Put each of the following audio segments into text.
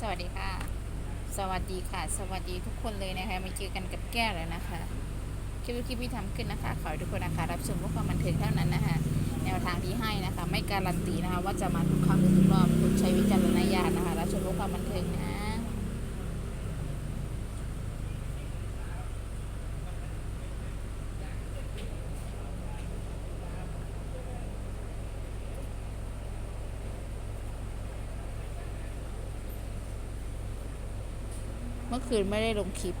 สวัสดีค่ะ สวัสดีค่ะ สวัสดีทุกคนเลยนะคะมาเจอกันกับแก้วแล้วนะคะคลิปคลิปที่ทำขึ้นนะคะ ขอให้ทุกคนนะคะรับชมเพื่อความบันเทิงเท่านั้นนะคะแนวทางที่ให้นะคะ ไม่การันตีนะคะว่าจะมาทุกครั้งหรือทุกรอบคุณใช้วิจารณญาณนะคะรับชมเพื่อความบันเทิงนะ เมื่อคืนไม่ได้ลงคลิป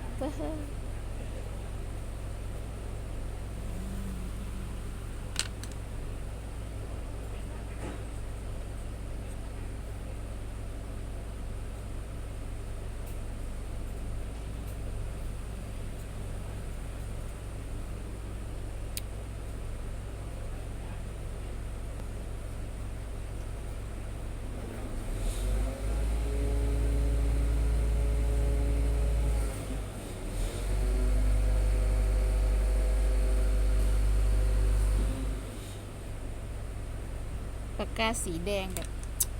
ปากกาสีแดงแบบ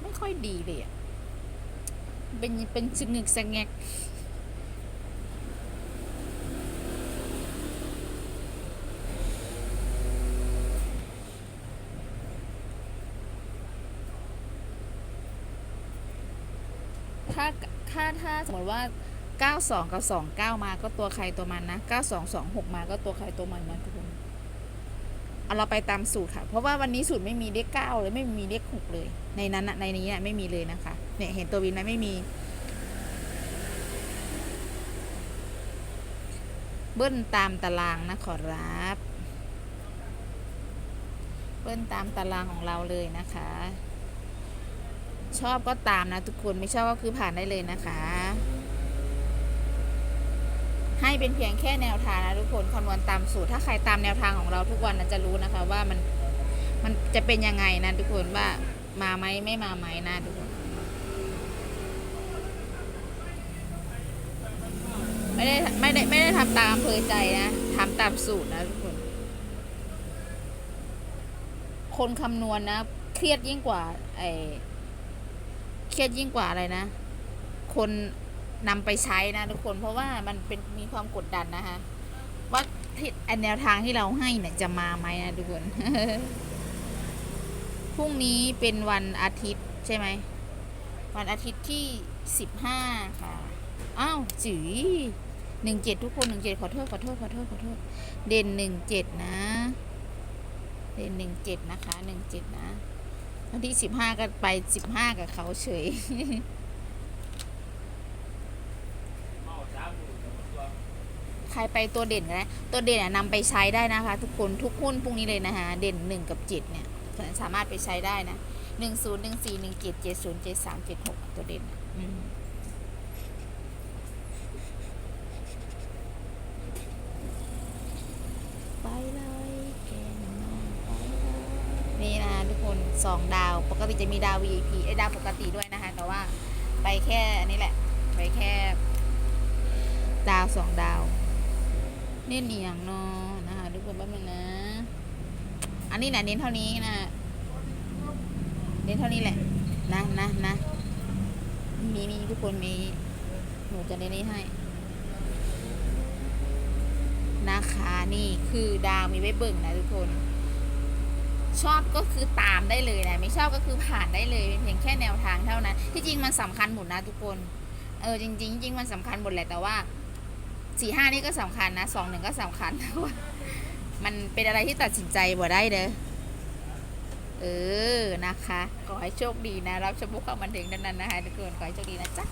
ไม่ค่อยดีเลยอะเป็นเป็นชึกหนึกสะแงกถ้าถ้าถ้าสมมติว่า 92 กับ 29 มาก็ตัวใครตัวมันนะ 9226 มาก็ตัวใครตัวมันนะทุกคน เอาเราไปตามสูตรค่ะ เพราะว่าวันนี้สูตรไม่มีเลขเก้าเลยไม่มีเลขหกเลย ในนั้นในนี้น่ะไม่มีเลยนะคะ เนี่ยเห็นตัววินไหมไม่มี เบิ้ลตามตารางนะขอรับ เบิ้ลตามตารางของเราเลยนะคะ ชอบก็ตามนะทุกคนไม่ชอบก็คือผ่านได้เลยนะคะ ให้เป็นเพียงแค่แนวทางนะทุกคนคำนวณตามสูตร ถ้าใครตามแนวทางของเราทุกวันนะจะรู้นะคะว่ามันมันจะเป็นยังไงนะทุกคนว่ามาไหมไม่มาไหมนะทุกคนไม่ได้ไม่ได้ไม่ได้ทำตามอำเภอใจนะทำตามสูตรนะทุกคน คนคำนวณนะเครียดยิ่งกว่าไอเครียดยิ่งกว่าอะไรนะ คน นำไปใช้นะทุกคนเพราะว่ามันเป็นมีความกดดันนะคะว่าที่แนวทางที่เราให้เนี่ยจะมาไหมนะทุกคนพรุ่งนี้เป็นวันอาทิตย์ใช่ไหมวันอาทิตย์ที่สิบห้าค่ะอ้าวจีหนึ่งเจ็ดทุกคนหนึ่งเจ็ดขอโทษขอโทษขอโทษขอโทษเด่นหนึ่งเจ็ดนะ เด่นหนึ่งเจ็ดนะคะหนึ่งเจ็ดนะวันที่สิบห้าก็ไปสิบห้ากับเขาเฉย ใครไปตัวเด่นนะตัวเด่นอะนำไปใช้ได้นะคะ ทุกคนทุกหุ้นพรุ่งนี้เลยนะคะเด่นหนึ่งกับเจ็ดเนี่ยสามารถไปใช้ได้นะหนึ่งศูนย์หนึ่งสี่หนึ่งจ็ดเจศูนย์เจสามเจหกตัวเด่นอะไปเลยแกนนี่นะทุกคนสองดาวปกติจะมีดาว VIP ไอ้ดาวปกติด้วยนะคะ แต่ว่าไปแค่นี้แหละ ไปแค่ดาวสองดาว เน้นเนียงเนาะนะคะทุกคนแป๊บนึงนะ อันนี้นะเน้นเท่านี้นะ เน้นเท่านี้แหละ นะนะนะมีมีทุกคนมีหนูจะเน้นนี้ให้ นะคะนี่คือดาวมีไว้เบิ่งนะทุกคน ชอบก็คือตามได้เลยนะไม่ชอบก็คือผ่านได้เลยเป็นเพียงแค่แนวทางเท่านั้น ที่จริงมันสำคัญหมดนะทุกคน เออจริง ๆ จริงมันสำคัญหมดแหละแต่ว่า สี่ห้านี่ก็สำคัญนะสองหนึ่งก็สำคัญแต่ว่ามันเป็นอะไรที่ตัดสินใจบ่ได้เด้อเออนะคะ ขอให้โชคดีนะ รับชมพวกความบันเทิงนั้นๆนะคะทุกคนขอให้โชคดีนะจ๊ะ